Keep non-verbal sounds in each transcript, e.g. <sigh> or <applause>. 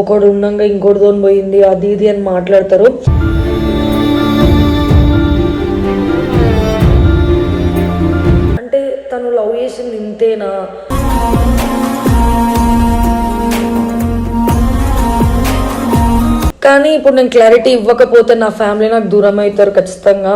ఒకడు ఇంకోటి ఇంకోటితో పోయింది. అది ఇది అని మాట్లాడతారు. అంటే తను లవ్ చేసింది ఇంతేనా? కానీ ఇప్పుడు నేను క్లారిటీ ఇవ్వకపోతే నా ఫ్యామిలీ నాకు దూరం అవుతారు ఖచ్చితంగా.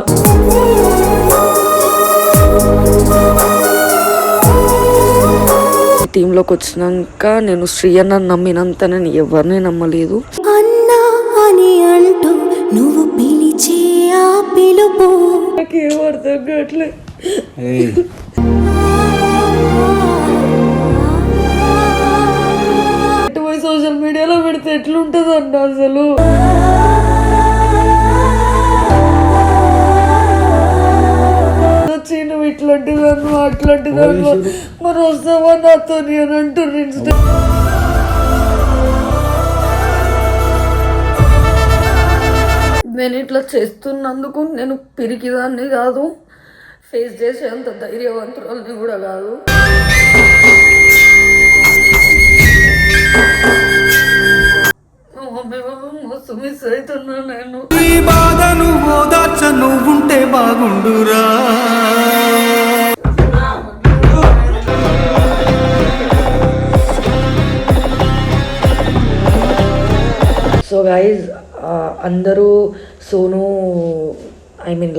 టీంలోకి వచ్చినాక నేను శ్రీ అన్న నమ్మినంత నేను ఎవరిని నమ్మలేదు. అన్నా అని అంటూ నువ్వు పిలిచే ఆ పిలుపు. నాకేం అర్థం సోషల్ మీడియాలో పెడితే ఎట్లుంటది అన్న అసలు? వచ్చి నువ్వు ఇట్లాంటి దాన్ని అట్లాంటి దాన్ని. మరి వస్తావా నాతో అని అంటున్నారు నేను ఇట్లా చేస్తున్నందుకు నేను పిరికిదాన్ని కాదు. ఫేస్ చేసేంత ధైర్యవంతురాలని కూడా కాదు. మస్తు మిస్ అవుతున్నా నేను. ఈ బాధను ఓదార్చ నువ్వుంటే బాగుండురా.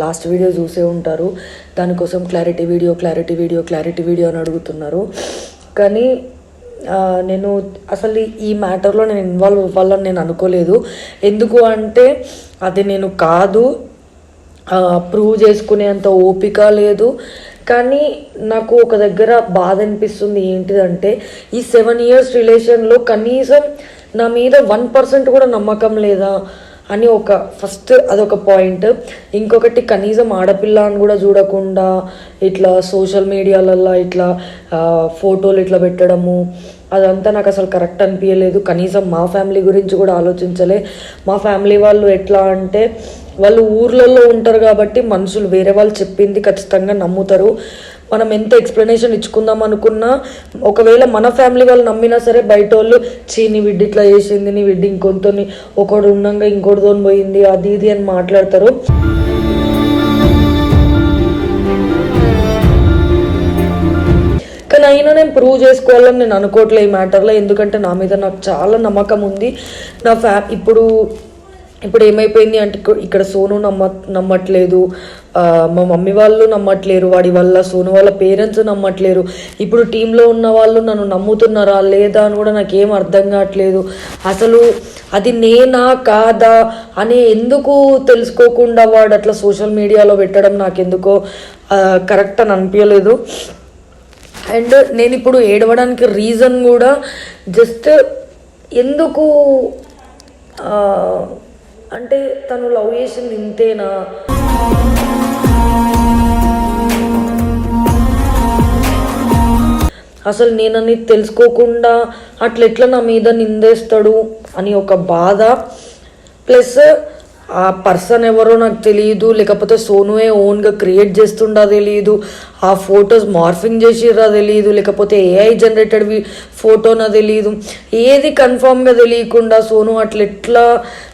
లాస్ట్ వీడియో చూసే ఉంటారు. దానికోసం clarity video clarity video clarity video అని అడుగుతున్నారు. కానీ నేను అసలు ఈ మ్యాటర్లో నేను ఇన్వాల్వ్ అవ్వాలని నేను అనుకోలేదు. ఎందుకు అంటే అది నేను కాదు. ప్రూవ్ చేసుకునేంత ఓపిక లేదు. కానీ నాకు ఒక దగ్గర బాధ అనిపిస్తుంది ఏంటిదంటే ఈ సెవెన్ ఇయర్స్ రిలేషన్లో కనీసం నా మీద వన్ పర్సెంట్ కూడా నమ్మకం లేదా? అని ఒక ఫస్ట్ అదొక పాయింట్ ఇంకొకటి కనీసం ఆడపిల్ల అని కూడా చూడకుండా ఇట్లా సోషల్ మీడియాలల్లో ఇట్లా ఫోటోలు ఇట్లా పెట్టడము అదంతా నాకు అసలు కరెక్ట్ అనిపించలేదు కనీసం మా ఫ్యామిలీ గురించి కూడా ఆలోచించలే. మా ఫ్యామిలీ వాళ్ళు ఎట్లా అంటే వాళ్ళు ఊర్లలో ఉంటారు కాబట్టి మనుషులు వేరే వాళ్ళు చెప్పింది ఖచ్చితంగా నమ్ముతారు. మనం ఎంత ఎక్స్ప్లెనేషన్ ఇచ్చుకుందాం అనుకున్నా ఒకవేళ మన ఫ్యామిలీ వాళ్ళు నమ్మినా సరే బయట వాళ్ళు చీ నీ విడ్డి ఇట్లా చేసింది నీ విడ్డి ఇంకొంతని ఒకడు ఉండగా ఇంకోటితో పోయింది అది ఇది అని మాట్లాడతారు. కానీ అయినా నేను ప్రూవ్ చేసుకోవాలని నేను అనుకోవట్లే ఈ మ్యాటర్లో ఎందుకంటే నా మీద నాకు చాలా నమ్మకం ఉంది. నా ఫ్యా ఇప్పుడు ఇప్పుడు ఏమైపోయింది అంటే ఇక్కడ సోను నమ్మ నమ్మట్లేదు. మా మమ్మీ వాళ్ళు నమ్మట్లేరు. వాడి వల్ల సోను వాళ్ళ పేరెంట్స్ నమ్మట్లేరు. ఇప్పుడు టీంలో ఉన్న వాళ్ళు నన్ను నమ్ముతున్నారా లేదా అని కూడా నాకు ఏం అర్థం కావట్లేదు. అసలు అది నేనా కాదా అని ఎందుకు తెలుసుకోకుండా వాడు అట్లా సోషల్ మీడియాలో పెట్టడం నాకు ఎందుకో కరెక్ట్ అని అనిపించలేదు అండ్ నేను ఇప్పుడు ఏడవడానికి రీజన్ కూడా జస్ట్ ఎందుకు అంటే తను లవ్ చేసింది ఇంతేనా? అసలు నేనని తెలుసుకోకుండా అట్లా ఎట్లా నా మీద నిందేస్తాడు అని ఒక బాధ. ప్లస్ ఆ పర్సన్ ఎవరో నాకు తెలియదు లేకపోతే సోనువే ఓన్గా క్రియేట్ చేస్తుండా తెలియదు ఆ ఫొటోస్ మార్ఫింగ్ చేసిర్రా తెలియదు లేకపోతే ఏఐ జనరేటెడ్ ఫోటోనా తెలియదు ఏది కన్ఫామ్గా తెలియకుండా సోను అట్లా ఎట్లా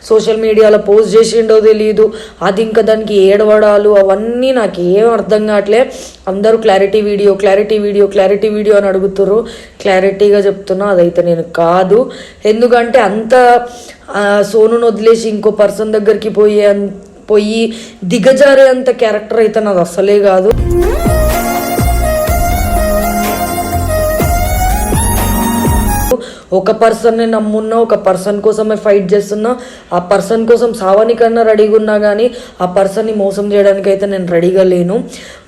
సోషల్ మీడియాలో పోస్ట్ చేసిండో తెలియదు అది ఇంకా దానికి ఏడవడాలు అవన్నీ నాకు ఏం అర్థం కావట్లే. అందరూ clarity video clarity video clarity video అని అడుగుతుర్రు. క్లారిటీగా చెప్తున్నా అదైతే నేను కాదు. ఎందుకంటే అంత సోనును వదిలేసి ఇంకో పర్సన్ దగ్గరికి పోయే అన్- పోయి దిగజారే అంత క్యారెక్టర్ అయితే నాది అసలే కాదు. ఒక పర్సన్ని నమ్మున్నా ఒక పర్సన్ కోసమే ఫైట్ చేస్తున్నా ఆ పర్సన్ కోసం సావనికన్నా రెడీగా ఉన్నా కానీ ఆ పర్సన్ని మోసం చేయడానికి అయితే నేను రెడీగా లేను.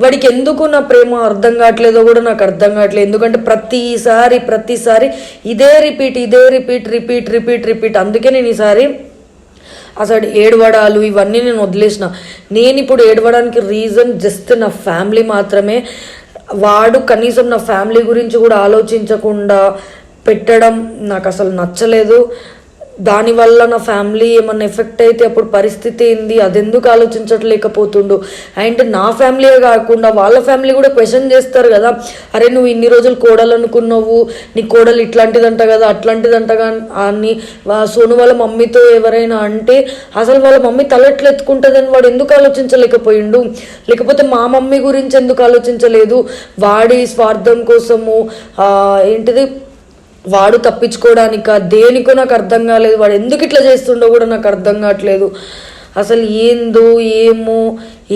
వాడికి ఎందుకు నా ప్రేమ అర్థం కావట్లేదో కూడా నాకు అర్థం కావట్లేదు. ఎందుకంటే ప్రతిసారి ప్రతిసారి ఇదే రిపీట్ ఇదే రిపీట్ రిపీట్ రిపీట్ రిపీట్ అందుకే నేను ఈసారి అసలు ఏడవడాలు ఇవన్నీ నేను వదిలేసిన. నేను ఇప్పుడు ఏడవడానికి రీజన్ జస్ట్ నా ఫ్యామిలీ మాత్రమే. వాడు కనీసం నా ఫ్యామిలీ గురించి కూడా ఆలోచించకుండా పెట్టడం నాకు అసలు నచ్చలేదు దానివల్ల నా ఫ్యామిలీ ఏమన్నా ఎఫెక్ట్ అయితే అప్పుడు పరిస్థితి ఏంది? అదెందుకు ఆలోచించట్లేకపోతుండు? అండ్ నా ఫ్యామిలీయే కాకుండా వాళ్ళ ఫ్యామిలీ కూడా క్వశ్చన్ చేస్తారు కదా. అరే నువ్వు ఇన్ని రోజులు కోడలు అనుకున్నావు నీ కోడలు ఇట్లాంటిదంట కదా అట్లాంటిదంట అని సోను వాళ్ళ మమ్మీతో ఎవరైనా అంటే అసలు వాళ్ళ మమ్మీ తలెట్లు ఎత్తుకుంటుందని వాడు ఎందుకు ఆలోచించలేకపోయిండు? లేకపోతే మా మమ్మీ గురించి ఎందుకు ఆలోచించలేదు? వాడి స్వార్థం కోసము ఏంటిది? వాడు తప్పించుకోవడానిక? దేనికో నాకు అర్థం కాలేదు. వాడు ఎందుకు ఇట్లా చేస్తుండో కూడా నాకు అర్థం కావట్లేదు. అసలు ఏందో ఏమో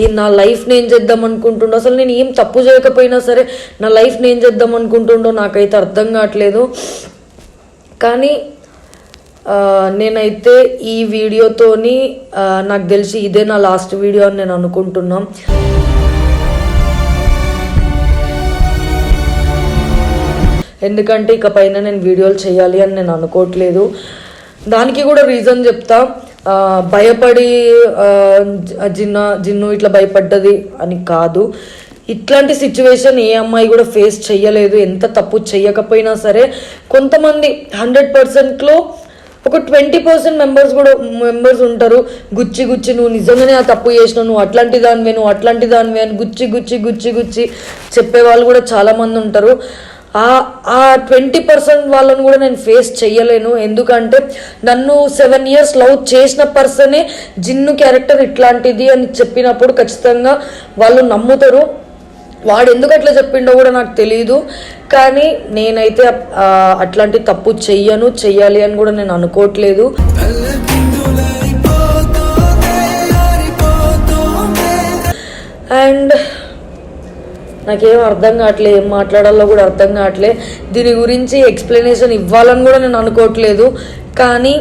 ఈ నా లైఫ్ నేను చేద్దాం అనుకుంటుండో అసలు నేను ఏం తప్పు చేయకపోయినా సరే నా లైఫ్ నేను చేద్దాం అనుకుంటుండో నాకైతే అర్థం కావట్లేదు. కానీ నేనైతే ఈ వీడియోతోని నాకు తెలిసి ఇదే నా లాస్ట్ వీడియో అని నేను అనుకుంటున్నాను ఎందుకంటే ఇక పైన నేను వీడియోలు చేయాలి అని నేను అనుకోవట్లేదు. దానికి కూడా రీజన్ చెప్తా. భయపడి జిన్న జిన్ను ఇట్లా భయపడ్డది అని కాదు. ఇట్లాంటి సిచ్యువేషన్ ఏ అమ్మాయి కూడా ఫేస్ చేయలేదు ఎంత తప్పు చేయకపోయినా సరే కొంతమంది హండ్రెడ్ పర్సెంట్లో ఒక ట్వంటీ పర్సెంట్ మెంబర్స్ కూడా మెంబర్స్ ఉంటారు. గుచ్చి గుచ్చి నువ్వు నిజంగానే ఆ తప్పు చేసినావు. నువ్వు అట్లాంటి దానివే నువ్వు అట్లాంటి దానివే అని గుచ్చి గుచ్చి గుచ్చి గుచ్చి చెప్పే వాళ్ళు కూడా చాలామంది ఉంటారు. ఆ ట్వంటీ పర్సెంట్ వాళ్ళని కూడా నేను ఫేస్ చేయలేను. ఎందుకంటే నన్ను సెవెన్ ఇయర్స్ లవ్ చేసిన పర్సనే జిన్ను క్యారెక్టర్ ఇట్లాంటిది అని చెప్పినప్పుడు ఖచ్చితంగా వాళ్ళు నమ్ముతారు. వాడు ఎందుకు అట్లా చెప్పిండో కూడా నాకు తెలియదు కానీ నేనైతే అట్లాంటి తప్పు చెయ్యను చెయ్యాలి అని కూడా నేను అనుకోవట్లేదు. అండ్ నాకేం అర్థం కావట్లే ఏం మాట్లాడాలో కూడా అర్థం కావట్లే. దీని గురించి ఎక్స్ప్లెనేషన్ ఇవ్వాలని కూడా నేను అనుకోవట్లేదు. కానీ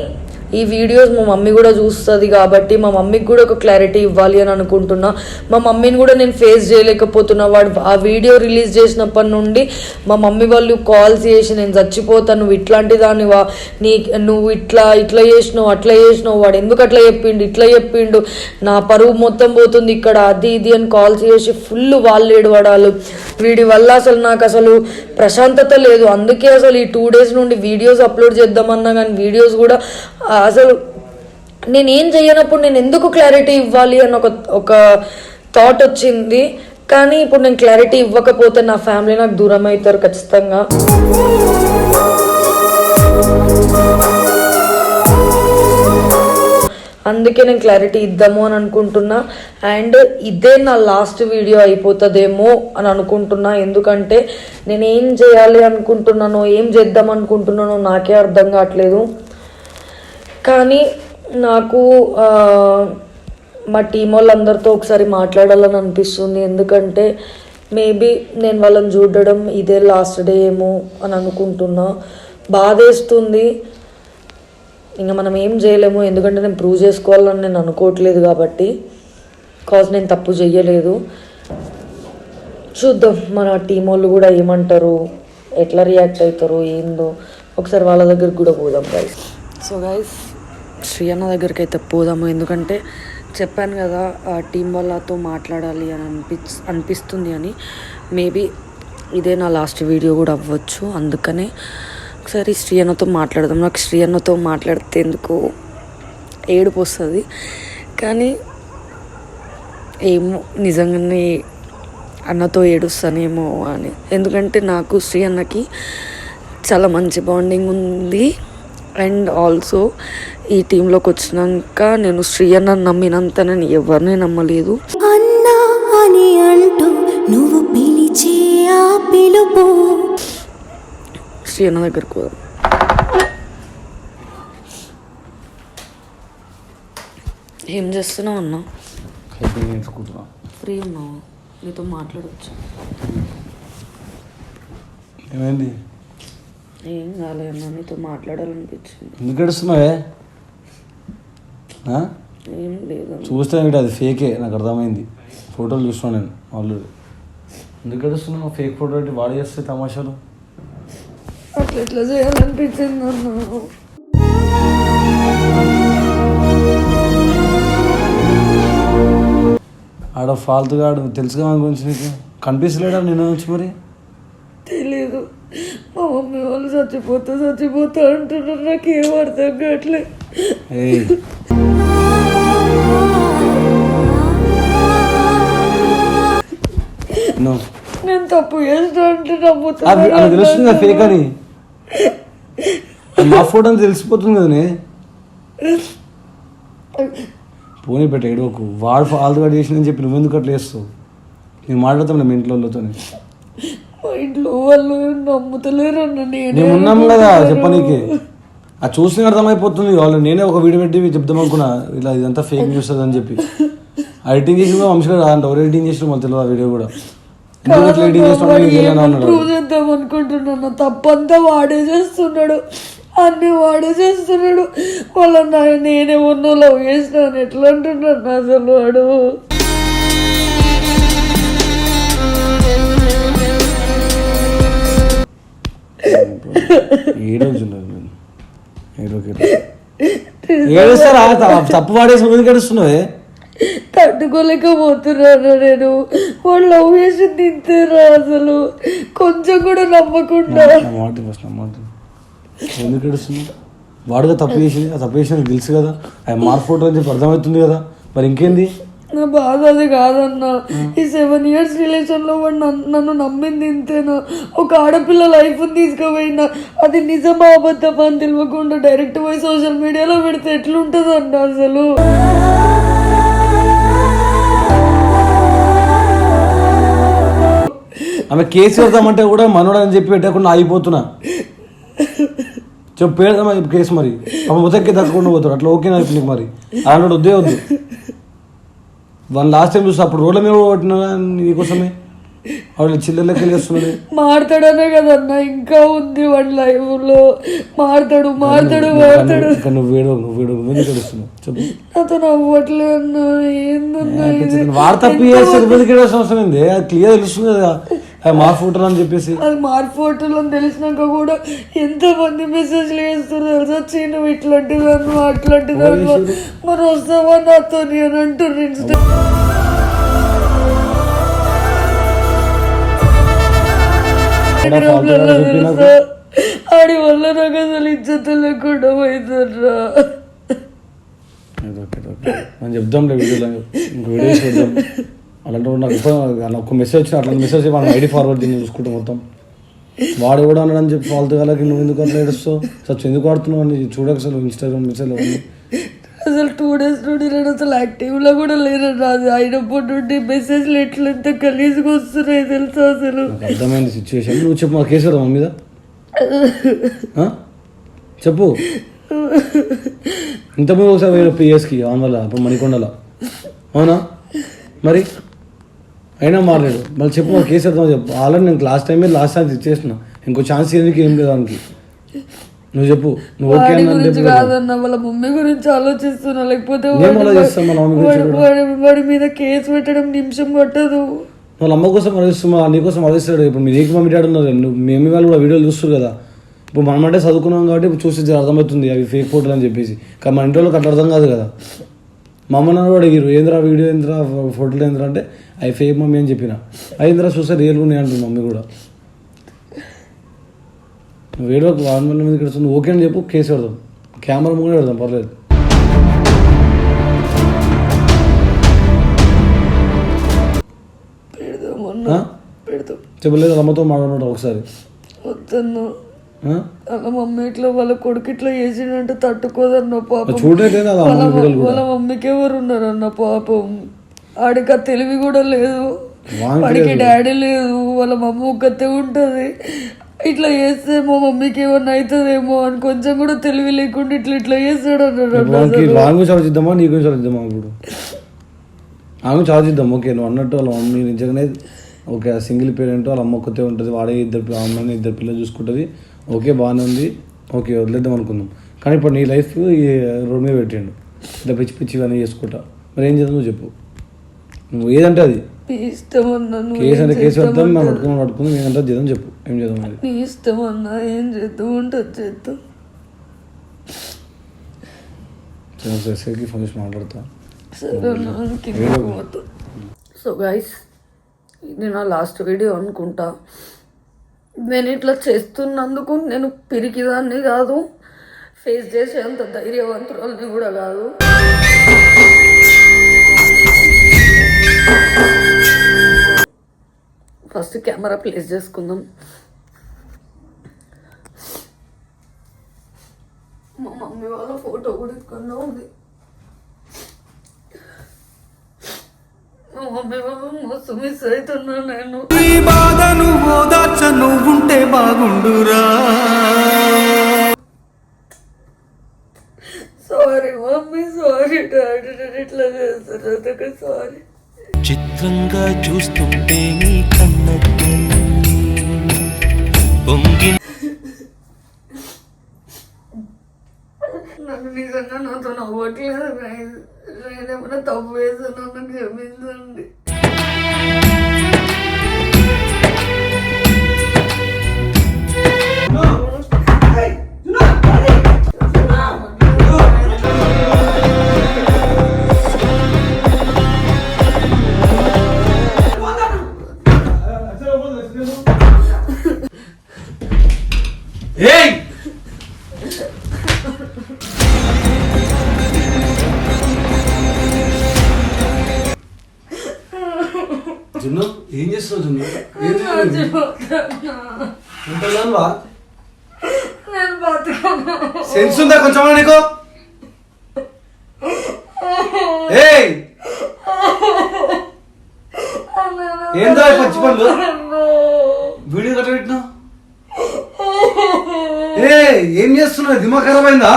ఈ వీడియోస్ మా మమ్మీ కూడా చూస్తుంది కాబట్టి మా మమ్మీకి కూడా ఒక క్లారిటీ ఇవ్వాలి అని అనుకుంటున్నా. మా మమ్మీని కూడా నేను ఫేస్ చేయలేకపోతున్నా. వాడు ఆ వీడియో రిలీజ్ చేసినప్పటి నుండి మా మమ్మీ వాళ్ళు కాల్స్ చేసి నేను చచ్చిపోతాను నువ్వు ఇట్లాంటి దానివా? నీ నువ్వు ఇట్లా ఇట్లా చేసినావు అట్లా చేసినావు. వాడు ఎందుకు అట్లా చెప్పిండు ఇట్లా చెప్పిండు? నా పరువు మొత్తం పోతుంది ఇక్కడ అది ఇది అని కాల్స్ చేసి ఫుల్ వాళ్ళు ఏడవడాలు. వీడి వల్ల అసలు నాకు అసలు ప్రశాంతత లేదు. అందుకే అసలు ఈ టూ డేస్ నుండి వీడియోస్ అప్లోడ్ చేద్దామన్నా కానీ వీడియోస్ కూడా అసలు నేను ఏం చేయనప్పుడు నేను ఎందుకు క్లారిటీ ఇవ్వాలి అని ఒక ఒక థాట్ వచ్చింది. కానీ ఇప్పుడు నేను క్లారిటీ ఇవ్వకపోతే నా ఫ్యామిలీ నాకు దూరం అవుతారు ఖచ్చితంగా. అందుకే నేను క్లారిటీ ఇద్దాము అని అనుకుంటున్నా. అండ్ ఇదే నా లాస్ట్ వీడియో అయిపోతుందేమో అని అనుకుంటున్నా. ఎందుకంటే నేను ఏం చేయాలి అనుకుంటున్నానో ఏం చేద్దాం అనుకుంటున్నానో నాకే అర్థం కావట్లేదు. కానీ నాకు మా టీం వాళ్ళందరితో ఒకసారి మాట్లాడాలని అనిపిస్తుంది. ఎందుకంటే మేబీ నేను వాళ్ళని చూడడం ఇదే లాస్ట్ డే ఏమో అని అనుకుంటున్నా. బాధేస్తుంది. ఇంకా మనం ఏం చేయలేము. ఎందుకంటే నేను ప్రూవ్ చేసుకోవాలని నేను అనుకోవట్లేదు కాబట్టి. కాజ్ నేను తప్పు చెయ్యలేదు. చూద్దాం. మన టీం వాళ్ళు కూడా ఏమంటారు? ఎట్లా రియాక్ట్ అవుతారు ఏందో. ఒకసారి వాళ్ళ దగ్గరికి కూడా పోదాం గైస్ సో గైస్ శ్రీ అన్న దగ్గరికి అయితే పోదాము. ఎందుకంటే చెప్పాను కదా ఆ టీం వాళ్ళతో మాట్లాడాలి అని అనిపి అనిపిస్తుంది అని. మేబీ ఇదే నా లాస్ట్ వీడియో కూడా అవ్వచ్చు. అందుకనే ఒకసారి శ్రీ అన్నతో మాట్లాడదాం. నాకు శ్రీ అన్నతో మాట్లాడితే ఎందుకు ఏడుపు వస్తుంది. కానీ ఏమో నిజంగానే అన్నతో ఏడుస్తానేమో అని. ఎందుకంటే నాకు శ్రీ అన్నకి చాలా మంచి బాండింగ్ ఉంది. అండ్ ఆల్సో ఈ టీంలోకి వచ్చినాక నేను శ్రీ అన్న నమ్మినంత నేను ఎవరిని నమ్మలేదు. అన్నా అని అంటూ నువ్వు పిలిచే ఆ పిలుపు. శ్రీ అన్న దగ్గరికి పోదాం. ఏం చేస్తున్నావు అన్న? ఫ్రీ ఉన్నావు? నీతో మాట్లాడవచ్చు ఏమైంది? ఏం కాలేదన్న నీతో మాట్లాడాలనిపించింది. ఎందుకు లేదు చూస్తే ఏంటి అది ఫేకే? నాకు అర్థమైంది. ఫోటోలు చూస్తున్నాను నేను ఆల్రెడీ. ఎందుకు ఏడుస్తున్నావు? ఫేక్ ఫోటో పెట్టి వాడు చేస్తే తమాషాలు? అట్లా ఎట్లా చేయాలనిపించింది ఆడ ఫాల్తుగా ఆడు తెలుసుగా మన గురించి నీకు? కనిపిస్తలేడా నేను నుంచి మరి? తెలీదు. మా మమ్మీ వాళ్ళు చచ్చిపోతా చచ్చిపోతా అంటున్నారు. నాకు ఏం అర్థం కావట్లే. ఏయ్. నో నేను తప్పు చేస్తా అంటే అది అది నమ్ముతున్నారు తెలుస్తుంది ఫేక్ అని. మా ఫోటో అని తెలిసిపోతుంది కదనే. పోనీ పెట్ట ఏడోకు వాడు ఫాల్తు వాడు చేసిందని చెప్పి నువ్వెందుకు అట్లా చేస్తావు? నేను మాట్లాడతాం మీ ఇంట్లో వాళ్ళతో మా ఇంట్లో వాళ్ళు నమ్ముతలేరు నేనే ఉన్నాం కదా. చెప్పనీకి. అది చూసిన అర్థమైపోతుంది వాళ్ళు. నేనే ఒక వీడియో పెట్టి చెప్దాం అనుకున్నా. ఇలా ఇదంతా ఫేక్ న్యూస్ అని చెప్పి. ఎడిటింగ్ చేసి వంశీ గారు అంటే ఎవరు ఎడిటింగ్ చేసిన మాకు తెలియదు ఆ వీడియో కూడా. ప్రూవ్ చేద్దాం అనుకుంటున్నాను. తప్పంతా వాడే చేస్తున్నాడు. అన్ని వాడే చేస్తున్నాడు. వాళ్ళ నేనే ఉన్న లవ్ చేసినాను. ఎట్లా అంటున్నాను అసలు వాడు? ఏడో ఏడుస్తారా తప్పు వాడేసి ముందుకు ఏడుస్తున్నావే తట్టుకోలేకపోతున్నాను నేను. వాళ్ళు లవ్ చేసి తింటారా అసలు. కొంచెం కూడా నమ్మకుండా. నా మాట ఫస్ట్ నా మాట ఎందుకు ఏడుస్తున్నావు వాడుగా తప్పు చేసింది ఆ తప్పు చేసిన తెలుసు కదా. ఆ మార్క్ ఫోటో అని చెప్పి అర్థమవుతుంది కదా. మరి ఇంకేంది? నా బాధ అది కాదన్న. ఈ సెవెన్ ఇయర్స్ రిలేషన్లో వాడు నన్ను- నమ్మింది ఇంతేనా? ఒక ఆడపిల్ల లైఫ్ తీసుకుపోయినా అది నిజమా అబద్ధమా అని తెలియకుండా డైరెక్ట్ పోయి సోషల్ మీడియాలో పెడితే ఎట్లుంటది అన్న అసలు? ఆమె కేసు పెడదామంటే కూడా మనోడు అని చెప్పి పెట్టకుండా ఆగిపోతున్నా. చెప్పు పెడదామా చెప్పు కేసు మరి? ఆమె తగ్గకుండా పోతాడు. అట్లా ఇప్పుడు నీకు మరి? అలాంటి వద్దే వద్దు వన్ లాస్ట్ టైం చూస్తే అప్పుడు రోడ్ల మీద కొట్టినా నీకోసమే? వాళ్ళు చిల్లర్లకి వెళ్ళేస్తున్నాడు మాడతాడనే కదన్న ఇంకా ఉంది వాడి లైఫ్లో. మాడతాడు మాడతాడు మాడతాడు. నువ్వు వేడు నువ్వు వేడు నువ్వు ఎందుకు ఏడుస్తున్నావు? చెప్పు. నాతో నవ్వట్లే అన్న ఏందన్నా ఎందుకు? ఏడాల్సిన అవసరం ఏంది అది క్లియర్ తెలుస్తుంది కదా. ఆ మా ఫోటో అని చెప్పేసి. అది మార్పు ఫోటోలు అని తెలిసినాక కూడా ఎంత మంది మెసేజ్లు చేస్తారు తెలుసా? చీ నువ్వు ఇట్లాంటి దాన్ని అట్లాంటి దాన్ని మరి వస్తావా నాతో అని అంటారు ఇన్స్టా ఆడి వల్ల నాకు అసలు ఇజ్జత లేకుండా పోయిందర్రా. మనం చెప్దాంలే వీడియోలో ఇంకో వీడియోస్ పెడదాం అలాంటి నాకు ఒక మెసేజ్ వచ్చిన అట్లా మెసేజ్ మనం ఐడి ఫార్వర్డ్ దీన్ని చూసుకుంటాం మొత్తం. వాడు కూడా అన్నాడని చెప్పి ఫాల్తు వాళ్ళకి నువ్వు ఎందుకు అట్లా ఏడుస్తావు? సచ్ ఎందుకు ఆడుతున్నావు అని చూడక అసలు ఇన్స్టాగ్రామ్ మెసేజ్ అవన్నీ అసలు టూ డేస్ నుండి నేను అసలు యాక్టివ్లో కూడా లేనన్నా అది అయినప్పటి నుండి మెసేజ్లు ఎట్లా ఎంత గలీజ్గా వస్తున్నాయి తెలుసా అసలు? నాకు అర్థమైంది సిచ్యువేషన్ నువ్వు చెప్పు మా కేసు పెడదాం మీద? చెప్పు. ఇంతకుముందు ఒకసారి వేరే పిఎస్కి ఆన్ వల్ల అప్పుడు మణికొండల. అవునా? మరి? అయినా మారలేడు మళ్ళీ చెప్పు మా కేసు పెడదాం చెప్పు. ఆల్రెడీ నేను లాస్ట్ టైమే లాస్ట్ ఛాన్స్ ఇచ్చేసిన. ఇంకో ఛాన్స్ ఎందుకు ఏం లేదు దానికి? నువ్వు చెప్పు. నువ్వు ఓకే వాడి గురించి కాదన్న వాళ్ళ మమ్మీ గురించి ఆలోచిస్తున్నా. లేకపోతే నేను వాడి- ఆలోచిస్తాను వాళ్ళ మమ్మీ గురించి వాడి- వాడి- వాడి మీద కేసు పెట్టడం నిమిషం పట్టదు. వాళ్ళ అమ్మ కోసం ఆలోచిస్తున్నా నీకోసం ఆలోచిస్తాడు. ఇప్పుడు మీ నీకు మమ్మీ డాడీ ఉన్నారు. నువ్వు మేము వాళ్ళు కూడా వీడియోలు చూస్తారు కదా. ఇప్పుడు మనం అంటే చదువుకున్నాం కాబట్టి ఇప్పుడు చూసి జర అర్థమవుతుంది అవి ఫేక్ ఫోటోలు అని చెప్పేసి. కానీ మన ఇంట్లో వాళ్ళకి అట్లా అర్థం కాదు కదా. మా అమ్మ కూడా అడిగారు ఏంద్రా వీడియో ఏంద్రా ఫోటోలు ఏంద్రా? అంటే అవి ఫేక్ మమ్మీ అని చెప్పిన. అయింద్రా చూస్తే రియల్ ఉన్నాయి అంటుంది మమ్మీ కూడా. వీడియో వాడి మీద పెడుతుంది ఓకే అని చెప్పు కేసు పెడదాం. కెమెరా ముందు పెడదాం పర్లేదు. చెప్పలేదు అమ్మతో మాట్లాడు ఒకసారి. వద్దన్న? వాళ్ళ మమ్మీ ఇట్లా వాళ్ళ కొడుకు ఇట్లా చేసిండంటే తట్టుకోదన్న పాపం. వాళ్ళ మమ్మీకి ఎవరు ఉన్నారన్న పాపం. ఆడికి ఆ తెలివి కూడా లేదు. వాడికి డాడీ లేదు. వాళ్ళ మమ్మ ఒక్కతే ఉంటది. ఇట్లా చేస్తే మా మమ్మీకి ఏమన్నా అవుతుందేమో అని కొంచెం కూడా తెలివి లేకుండా ఇట్లా ఇట్లా చేస్తాడు గురించి ఆలోచిద్దామా? నీ గురించి ఆలోచిద్దామా ఇప్పుడు? ఆమె గురించి ఆలోచిద్దాం. ఓకే నువ్వు అన్నట్టు వాళ్ళ మమ్మీ నిజంగానే ఓకే సింగిల్ పేరెంట్ వాళ్ళ అమ్మ ఒక్కతే ఉంటుంది. వాడే ఇద్దరు అమ్మని ఇద్దరు పిల్లలు చూసుకుంటుంది. ఓకే బాగానే ఉంది ఓకే వదిలేద్దాం అనుకుందాం. కానీ ఇప్పుడు నీ లైఫ్ ఈ రోడ్ మీద పెట్టిండు. ఇట్లా పిచ్చి పిచ్చి ఇవన్నీ చేసుకుంటా. మరి ఏం చేద్దాం నువ్వు చెప్పు. నువ్వు ఏదంటే అది. ఇష్టం అన్నా కేసు అంటే కేసు పెడతాం చేస్తామంటే పట్టుకుని పట్టుకుందాం ఏదంటే అది చేద్దాం చెప్పు. ఏం చేద్దాం మరి? నీ ఇష్టం అన్నా ఏం చేద్దాం అంటే అది చేద్దాం. ఎస్ఐకి ఫోన్ చేసి మాట్లాడతా. సో గైస్ ఇది నా లాస్ట్ వీడియో అనుకుంటా. నేను ఇట్లా చేస్తున్నందుకు నేను పిరికిదాన్ని కాదు. ఫేస్ చేసేంత ధైర్యవంతురాలని కూడా కాదు. ఫస్ట్ కెమెరా ప్లేస్ చేసుకుందాం. మా మమ్మీ వాళ్ళ ఫోటో కూడా ఇక్కడ ఉంది. మా మమ్మీ వాళ్ళు మస్తు మిస్ అవుతున్నా నేను. ఈ బాధను ఓదార్చ నువ్వుంటే బాగుండురా. సారీ మమ్మీ సారీ డాడీ నేను ఇట్లా చేస్తున్నందుకు సారీ చిత్రంగా చూస్తుంటే నీ కన్నట్టు పొంగి కొంచెం నీకు. ఏయ్! ఏందో పచ్చి పనులు? వీడియో కట్టబెట్టినా? ఏ ఏం చేస్తున్నావు? దిమాగ్ ఖరాబ్ అయిందా?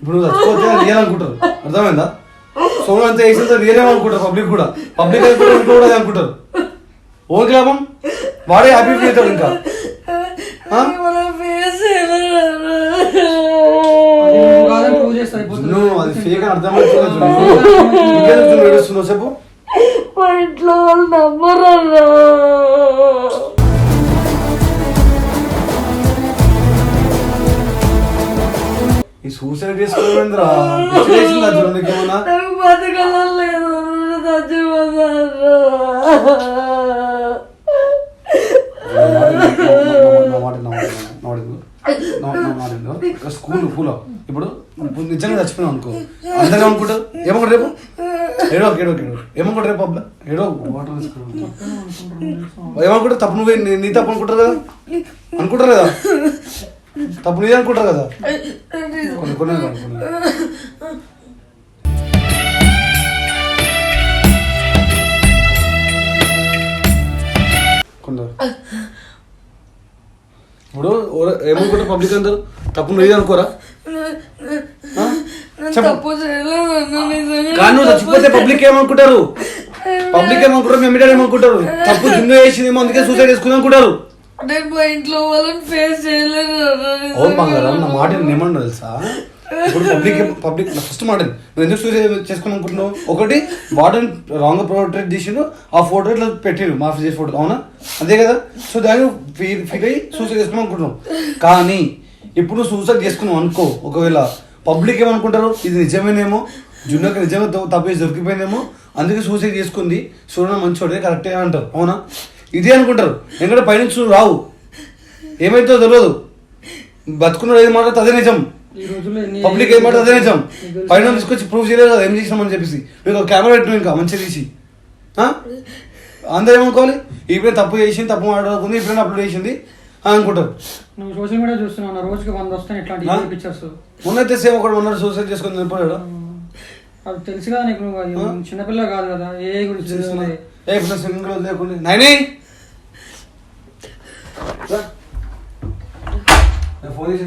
ఇప్పుడు చచ్చిపోతే రియల్ అనుకుంటారు. అర్థమైందా? సోను అంతా వేసిందో రియల్ అనుకుంటారు పబ్లిక్ కూడా. పబ్లిక్ అనుకుంటారు కూడా అనుకుంటారు. ఓకే లాభం? వాడే హ్యాపీ ఫీల్ అవుతాడు ఇంకా. నువ్వు అది ఫేక్ అని అర్థమవుతుంది చెప్పు. మా ఇంట్లో వాళ్ళు నమ్మరన్నా. ఈ సూసైడ్ చేసుకోవేంద్రా స్కూల్ పూలో ఇప్పుడు నిజంగా చచ్చిపోయినావు అనుకో అందరూ అనుకుంటారు ఏమనుకుంటారు రేపు ఏడో ఏడో ఏడో ఏమనుకుంటారు రేపు అబ్బా ఏడో వాటర్ తీసుకురా. ఏమనుకుంటారు తప్పు నువ్వే నీ- తప్పు అనుకుంటారు కదా అనుకుంటారు కదా తప్పు నీదే అనుకుంటారు కదా కొన్ని కొన్ని కొన్ని కొన్ని. కొందరు. ఇప్పుడు ఏమనుకుంటారు పబ్లిక్ అందరు? తప్పు నీదే అనుకోరా? కానీ నువ్వు చచ్చిపోతే పబ్లిక్ ఏమనుకుంటారు? పబ్లిక్ ఏమనుకుంటారు? మీ మీడియా ఏమనుకుంటారు? తప్పు <laughs> జిన్ను వేసిందేమో అందుకే సూసైడ్ చేసుకుందాం అనుకుంటారు. నేను మా ఇంట్లో వాళ్ళని ఫేస్ చేయలేదు నా మాట నేను ఏమన్నా తెలుసా? ఇప్పుడు పబ్లిక్ పబ్లిక్ ఫస్ట్ మాట నువ్వు ఎందుకు చూసి చేసుకుని అనుకుంటున్నావు ఒకటి వార్డెన్ రాంగ్ పోర్ట్రేట్ తీసిండు ఆ ఫోటో ఇట్లా పెట్టిరు మాఫీ చేసి ఫోటో అవునా? అంతే కదా? సో దాన్ని ఫీల్ ఫీల్ అయ్యి సూసైడ్ చేసుకుని అనుకుంటున్నావు కానీ ఇప్పుడు సూసైడ్ చేసుకున్నావు అనుకో ఒకవేళ పబ్లిక్ ఏమనుకుంటారు ఇది నిజమేనేమో జున్నకి నిజమే తప్పేసి దొరికిపోయిందేమో అందుకే సూసైడ్ చేసుకుంది. చూడడం మంచోడే కరెక్టే అంటారు అవునా? ఇదే అనుకుంటారు. ఎందుకంటే పైనుంచి రావు. ఏమైతుందో తెలియదు బతుకున్నాడు ఏది మాట్లాడితే అదే నిజం. పబ్లిక్ ఏం మాట అదే నిజం. పైన తీసుకొచ్చి ప్రూవ్ చేయలేదు కదా ఏం చేసినామని చెప్పేసి. మీకు ఒక కెమెరా పెట్టిన ఇంకా మంచిగా తీసి? అందరూ ఏమనుకోవాలి? ఇప్పుడు తప్పు చేసింది తప్పు మాట్లాడుకుంది ఇప్పుడు అప్లోడ్ చేసింది అని అనుకుంటారు. నువ్వు సోషల్ మీడియా చూస్తున్నావు రోజుకి వంద వస్తాయి ఇట్లాంటి? పిక్చర్స్ మొన్నైతే సేమ్ ఒకటి మొన్న సూసైడ్ చేసుకుని నిలిపోయాడు అది తెలుసు కదా నీకు నువ్వు చిన్నపిల్ల కాదు కదా ఏ గురించి తెలుస్తుంది ఏ ఇప్పుడు సింగిల్ లేకుండా నైని! ఫోన్ చేసి